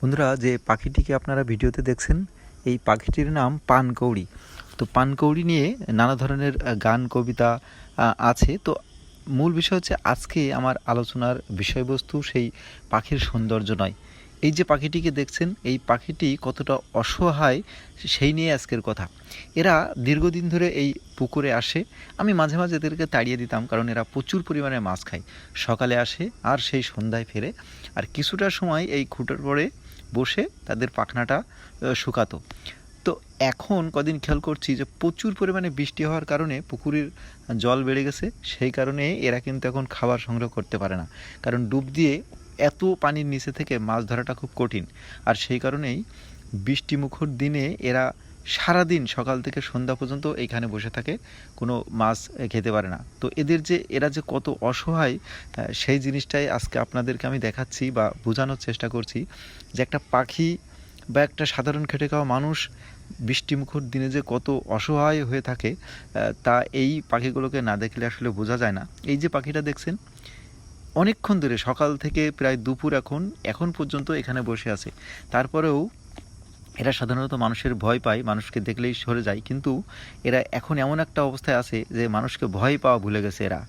বন্ধুরা, যে পাখিটিকে আপনারা ভিডিওতে দেখছেন, এই পাখিটির নাম পানকৌড়ি। তো পানকৌড়ি নিয়ে নানা ধরনের গান, কবিতা আছে। তো মূল বিষয় হচ্ছে, আজকে আমার আলোচনার বিষয়বস্তু সেই পাখির সৌন্দর্য নয়। এই যে পাখিটিকে দেখছেন, এই পাখিটি কতটা অসহায়, সেই নিয়ে আজকের কথা। এরা দীর্ঘদিন ধরে এই পুকুরে আসে। আমি মাঝে মাঝে এদেরকে তাড়িয়ে দিতাম, কারণ এরা প্রচুর পরিমাণে মাছ খায়। সকালে আসে, আর সেই সন্ধ্যায় ফেরে। আর কিছুটা সময় এই খুঁটোর পরে বসে তাদের পাখনাটা শুকাতো। তো এখন কদিন খেয়াল করছি যে প্রচুর পরিমাণে বৃষ্টি হওয়ার কারণে পুকুরের জল বেড়ে গেছে, সেই কারণে এরা কিন্তু এখন খাবার সংগ্রহ করতে পারে না। কারণ ডুব দিয়ে এত পানির নিচে থেকে মাছ ধরাটা খুব কঠিন। আর সেই কারণেই বৃষ্টিমুখর দিনে এরা সারাদিন সকাল থেকে সন্ধ্যা পর্যন্ত এইখানে বসে থাকে, কোনো মাছ খেতে পারে না। তো এদের যে, এরা যে কত অসহায় সেই জিনিসটাই আজকে আপনাদেরকে আমি দেখাচ্ছি বা বোঝানোর চেষ্টা করছি যে একটা পাখি বা একটা সাধারণ খেটে খাওয়া মানুষ বৃষ্টিমুখর দিনে যে কত অসহায় হয়ে থাকে তা এই পাখিগুলোকে না দেখলে আসলে বোঝা যায় না। এই যে পাখিটা দেখছেন, অনেকক্ষণ ধরে সকাল থেকে প্রায় দুপুর এখন এখন পর্যন্ত এখানে বসে আছে। তারপরেও এরা সাধারণত মানুষের ভয় পায়, মানুষকে দেখলেই সরে যায়। কিন্তু এরা এখন এমন একটা অবস্থায় আছে যে মানুষকে ভয় পাওয়া ভুলে গেছে এরা।